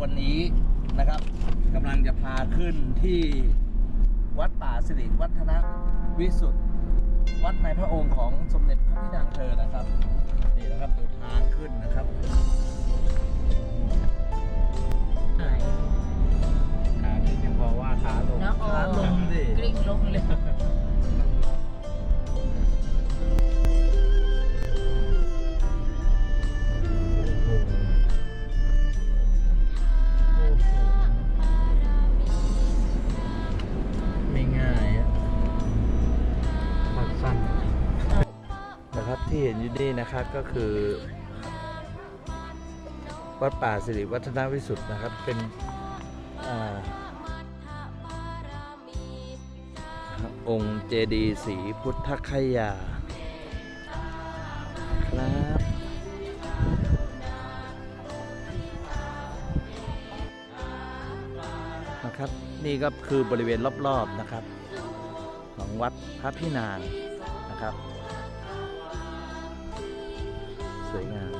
วันนี้นะครับกำลังจะพาขึ้นที่วัดป่าสิริวัฒนวิสุทธิ์วัดในพระองค์ของสมเด็จพระพินางเธอนะครับ นี่นะครับดูทางขึ้นนะครับ ที่เห็นอยู่นี่นะครับก็คือวัดป่าสิริวัฒนวิสุทธ์นะครับเป็นองค์เจดีย์สีพุทธคยาครับนะครับ นี่ก็คือบริเวณรอบ ๆ นะครับ ของวัดพระพี่นางนะครับ สว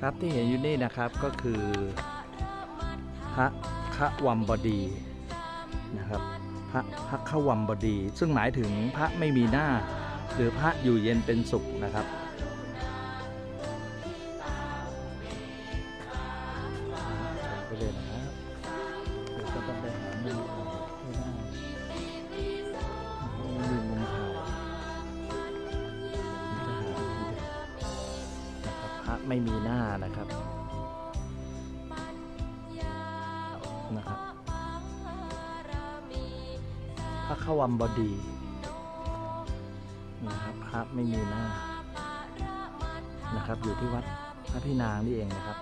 ครับที่เห็นอยู่นี่นะครับก็คือพระคะวัมบดีนะครับพระพระคะวัมบดี ซึ่งหมายถึงพระไม่มีหน้า หรือพระอยู่เย็นเป็นสุขนะครับไปเลยนะครับเดี๋ยวก็ต้องไปหา ไม่มีหน้านะครับนะครับพระขวัมบดีนะครับพระไม่มีหน้านะครับ อยู่ที่วัดพระพี่นางนี่เองนะครับ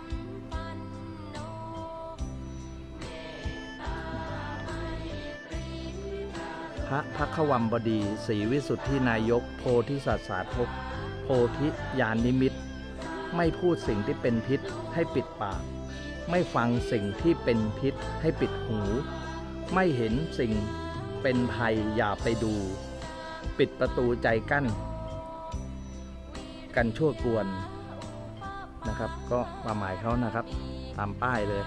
พระพักวัมบดีศรีวิสุทธินายก โพธิสัตว์สาธกโพธิญาณนิมิต ไม่พูดสิ่งที่เป็นพิษให้ปิดปาก ไม่ฟังสิ่งที่เป็นพิษให้ปิดหู ไม่เห็นสิ่งเป็นภัยอย่าไปดู ปิดประตูใจกั้น กันชั่วกวนนะครับ ก็ความหมายเขานะครับ ตามป้ายเลย